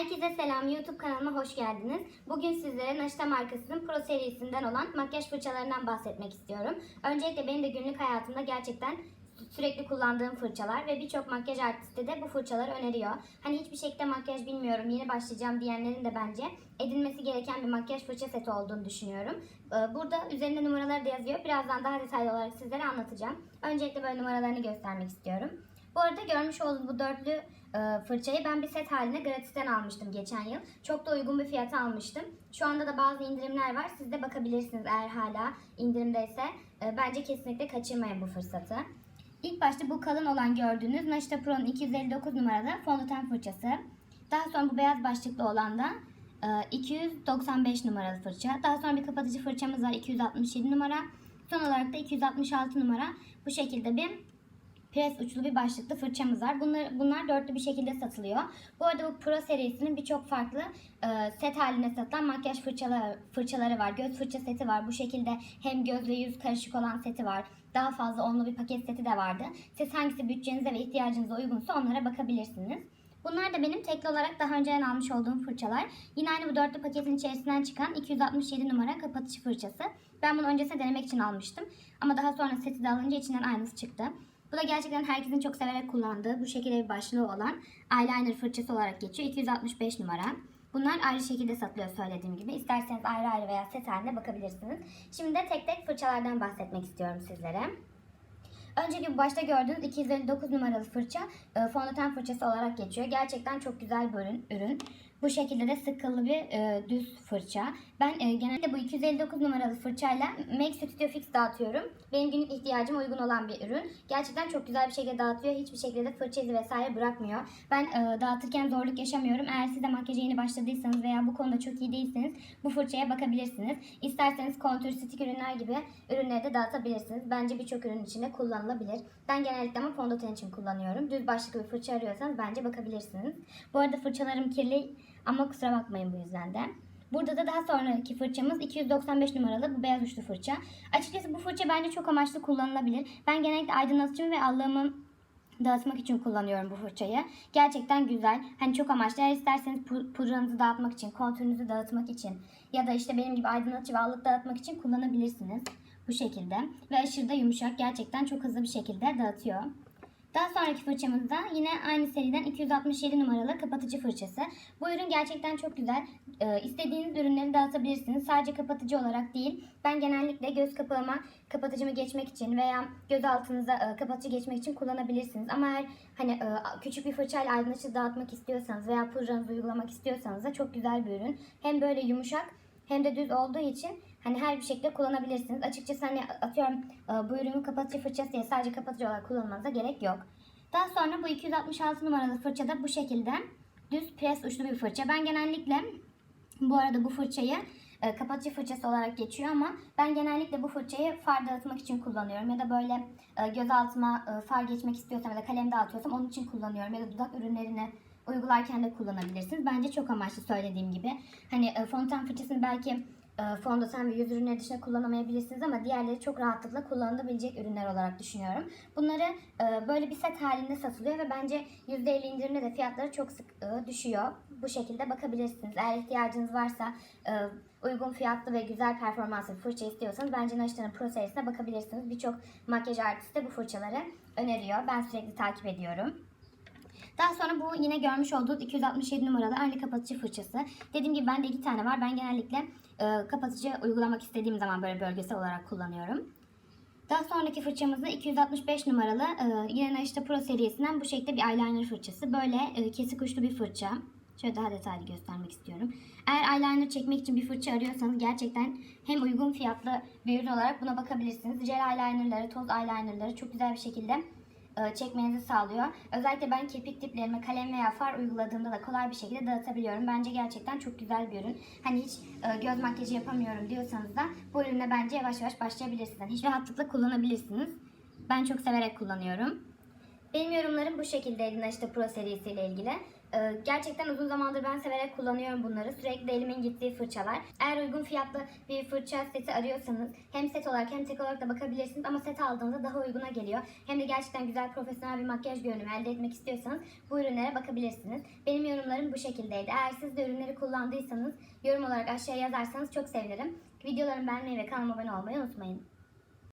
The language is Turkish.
Herkese selam. YouTube kanalıma hoş geldiniz. Bugün sizlere Naşita markasının Pro serisinden olan makyaj fırçalarından bahsetmek istiyorum. Öncelikle benim de günlük hayatımda gerçekten sürekli kullandığım fırçalar ve birçok makyaj artisti de bu fırçaları öneriyor. Hani hiçbir şekilde makyaj bilmiyorum, yeni başlayacağım diyenlerin de bence edinmesi gereken bir makyaj fırça seti olduğunu düşünüyorum. Ee, Burada üzerinde numaraları da yazıyor. Birazdan daha detaylı olarak sizlere anlatacağım. Öncelikle böyle numaralarını göstermek istiyorum. Bu arada görmüş olduğunuz bu dörtlü e, fırçayı ben bir set haline gratisten almıştım geçen yıl. Çok da uygun bir fiyata almıştım. Şu anda da bazı indirimler var. Siz de bakabilirsiniz eğer hala indirimdeyse. E, Bence kesinlikle kaçırmayın bu fırsatı. İlk başta bu kalın olan gördüğünüz Naşita Pro'nun 259 numaralı fondöten fırçası. Daha sonra bu beyaz başlıklı olan da e, 295 numaralı fırça. Daha sonra bir kapatıcı fırçamız var 267 numara. Son olarak da 266 numara. Bu şekilde bir pres uçlu bir başlıklı fırçamız var. Bunlar, bunlar dörtlü bir şekilde satılıyor. Bu arada bu Pro serisinin birçok farklı e, set halinde satılan makyaj fırçaları, fırçaları var. Göz fırça seti var. Bu şekilde hem göz ve yüz karışık olan seti var. Daha fazla onlu bir paket seti de vardı. Siz hangisi bütçenize ve ihtiyacınıza uygunsa onlara bakabilirsiniz. Bunlar da benim tekli olarak daha önceden almış olduğum fırçalar. Yine aynı bu dörtlü paketin içerisinden çıkan 267 numara kapatıcı fırçası. Ben bunu öncesinde denemek için almıştım. Ama daha sonra seti de alınca içinden aynısı çıktı. Bu da gerçekten herkesin çok severek kullandığı bu şekilde bir başlığı olan eyeliner fırçası olarak geçiyor. 265 numara. Bunlar ayrı şekilde satılıyor söylediğim gibi. İsterseniz ayrı ayrı veya set halinde bakabilirsiniz. Şimdi de tek tek fırçalardan bahsetmek istiyorum sizlere. Önceki başta gördüğünüz 259 numaralı fırça e, fondöten fırçası olarak geçiyor. Gerçekten çok güzel bir ürün. Bu şekilde de sıkılı bir e, düz fırça. Ben e, genelde bu 259 numaralı fırçayla Make Studio Fix dağıtıyorum. Benim günlük ihtiyacıma uygun olan bir ürün. Gerçekten çok güzel bir şekilde dağıtıyor. Hiçbir şekilde de fırça izi vesaire bırakmıyor. Ben e, dağıtırken zorluk yaşamıyorum. Eğer siz de makyaja yeni başladıysanız veya bu konuda çok iyi değilseniz bu fırçaya bakabilirsiniz. İsterseniz kontür, stik ürünler gibi ürünleri de dağıtabilirsiniz. Bence birçok ürün içinde kullanılabilir. Ben genellikle ama fondöten için kullanıyorum. Düz başlıklı bir fırça arıyorsanız bence bakabilirsiniz. Bu arada fırçalarım kirli ama kusura bakmayın bu yüzden de. Burada da daha sonraki fırçamız 295 numaralı bu beyaz uçlu fırça. Açıkçası bu fırça bence çok amaçlı kullanılabilir. Ben genellikle aydınlatıcı ve allığımı dağıtmak için kullanıyorum bu fırçayı. Gerçekten güzel. Hani çok amaçlı. Eğer isterseniz pu- pudranızı dağıtmak için, kontürünüzü dağıtmak için ya da işte benim gibi aydınlatıcı ve allık dağıtmak için kullanabilirsiniz. Bu şekilde. Ve aşırı da yumuşak. Gerçekten çok hızlı bir şekilde dağıtıyor. Daha sonraki fırçamızda yine aynı seriden 267 numaralı kapatıcı fırçası. Bu ürün gerçekten çok güzel. Ee, istediğiniz ürünleri dağıtabilirsiniz. Sadece kapatıcı olarak değil. Ben genellikle göz kapağıma kapatıcımı geçmek için veya göz altınıza e, kapatıcı geçmek için kullanabilirsiniz. Ama eğer hani e, küçük bir fırçayla aydınlatıcı dağıtmak istiyorsanız veya pudranızı uygulamak istiyorsanız da çok güzel bir ürün. Hem böyle yumuşak hem de düz olduğu için hani her bir şekilde kullanabilirsiniz. Açıkçası hani atıyorum e, bu ürünün kapatıcı fırçası diye sadece kapatıcı olarak kullanmanıza gerek yok. Daha sonra bu 266 numaralı fırça da bu şekilde düz pres uçlu bir fırça. Ben genellikle bu arada bu fırçayı e, kapatıcı fırçası olarak geçiyor ama ben genellikle bu fırçayı far dağıtmak için kullanıyorum. Ya da böyle e, göz altıma e, far geçmek istiyorsam ya da kalem dağıtıyorsam onun için kullanıyorum. Ya da dudak ürünlerini uygularken de kullanabilirsiniz. Bence çok amaçlı söylediğim gibi. Hani e, fondöten fırçasını belki e, fondöten ve yüz ürünleri dışında kullanamayabilirsiniz ama diğerleri çok rahatlıkla kullanılabilecek ürünler olarak düşünüyorum. Bunları e, böyle bir set halinde satılıyor ve bence %50 indirimde de fiyatları çok sık düşüyor. Bu şekilde bakabilirsiniz. Eğer ihtiyacınız varsa uygun fiyatlı ve güzel performanslı fırça istiyorsanız bence Naşita'nın Pro serisine bakabilirsiniz. Birçok makyaj artisti de bu fırçaları öneriyor. Ben sürekli takip ediyorum. Daha sonra bu yine görmüş olduğunuz 267 numaralı aynı kapatıcı fırçası. Dediğim gibi bende iki tane var. Ben genellikle e, kapatıcı uygulamak istediğim zaman böyle bölgesel olarak kullanıyorum. Daha sonraki fırçamız da 265 numaralı e, yine Naşita Pro serisinden bu şekilde bir eyeliner fırçası. Böyle e, kesik uçlu bir fırça. Şöyle daha detaylı göstermek istiyorum. Eğer eyeliner çekmek için bir fırça arıyorsanız gerçekten hem uygun fiyatlı bir ürün olarak buna bakabilirsiniz. Gel eyelinerları, toz eyelinerları çok güzel bir şekilde çekmenizi sağlıyor. Özellikle ben kirpik diplerime kalem veya far uyguladığımda da kolay bir şekilde dağıtabiliyorum. Bence gerçekten çok güzel bir ürün. Hani hiç e, göz makyajı yapamıyorum diyorsanız da bu ürünle bence yavaş yavaş başlayabilirsiniz. Hiç rahatlıkla kullanabilirsiniz. Ben çok severek kullanıyorum. Benim yorumlarım bu şekildeydi Naşita Pro serisiyle ilgili. Ee, gerçekten uzun zamandır ben severek kullanıyorum bunları. Sürekli elimin gittiği fırçalar. Eğer uygun fiyatlı bir fırça seti arıyorsanız hem set olarak hem tek olarak da bakabilirsiniz ama set aldığınızda daha uyguna geliyor. Hem de gerçekten güzel profesyonel bir makyaj görünümü elde etmek istiyorsanız bu ürünlere bakabilirsiniz. Benim yorumlarım bu şekildeydi. Eğer siz de ürünleri kullandıysanız yorum olarak aşağıya yazarsanız çok sevinirim. Videolarımı beğenmeyi ve kanalıma abone olmayı unutmayın.